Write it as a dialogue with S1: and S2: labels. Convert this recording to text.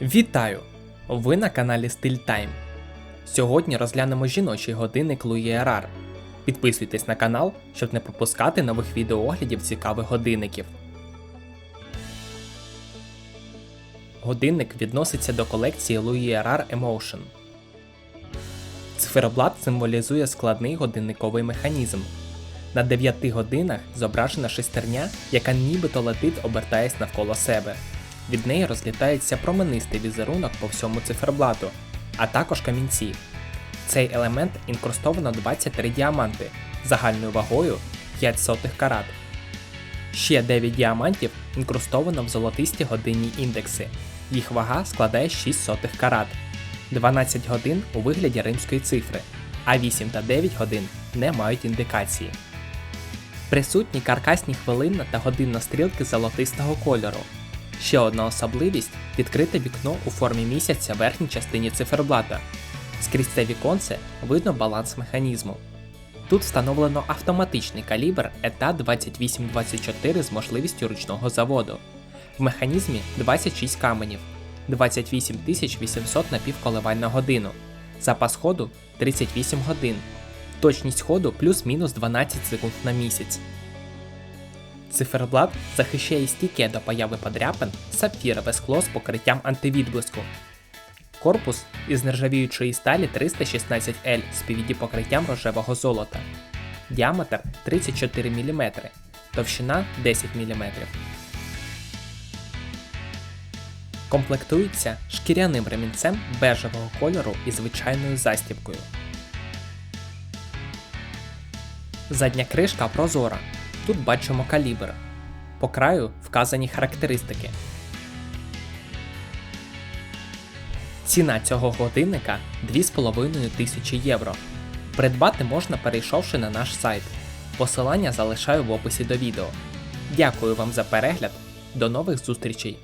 S1: Вітаю! Ви на каналі Стиль Тайм. Сьогодні розглянемо жіночий годинник Louis Erard. Підписуйтесь на канал, щоб не пропускати нових відеооглядів цікавих годинників. Годинник відноситься до колекції Louis Erard Emotion. Циферблат символізує складний годинниковий механізм. На 9 годинах зображена шестерня, яка нібито летить, обертаясь навколо себе. Від неї розлітається променистий візерунок по всьому циферблату, а також камінці. Цей елемент інкрустовано 23 діаманти загальною вагою 5 сотих карат. Ще 9 діамантів інкрустовано в золотисті годинні індекси. Їх вага складає 6 сотих карат. 12 годин у вигляді римської цифри, а 8 та 9 годин не мають індикації. Присутні каркасні хвилинна та годинна стрілки золотистого кольору. Ще одна особливість відкрите вікно у формі місяця в верхній частині циферблата. Скрізь це віконце видно баланс механізму. Тут встановлено автоматичний калібр ETA 2824 з можливістю ручного заводу. В механізмі 26 каменів, 28 800 напівколивань на годину, запас ходу 38 годин, точність ходу плюс-мінус 12 секунд на місяць. Циферблат захищає стійке до появи подряпин сапфірове скло з покриттям антивідблиску. Корпус із нержавіючої сталі 316L з покриттям рожевого золота. Діаметр 34 мм, товщина 10 мм. Комплектується шкіряним ремінцем бежевого кольору і звичайною застібкою. Задня кришка прозора. Тут бачимо калібр. По краю вказані характеристики. Ціна цього годинника 2,5 тисячі євро. Придбати можна перейшовши на наш сайт. Посилання залишаю в описі до відео. Дякую вам за перегляд. До нових зустрічей!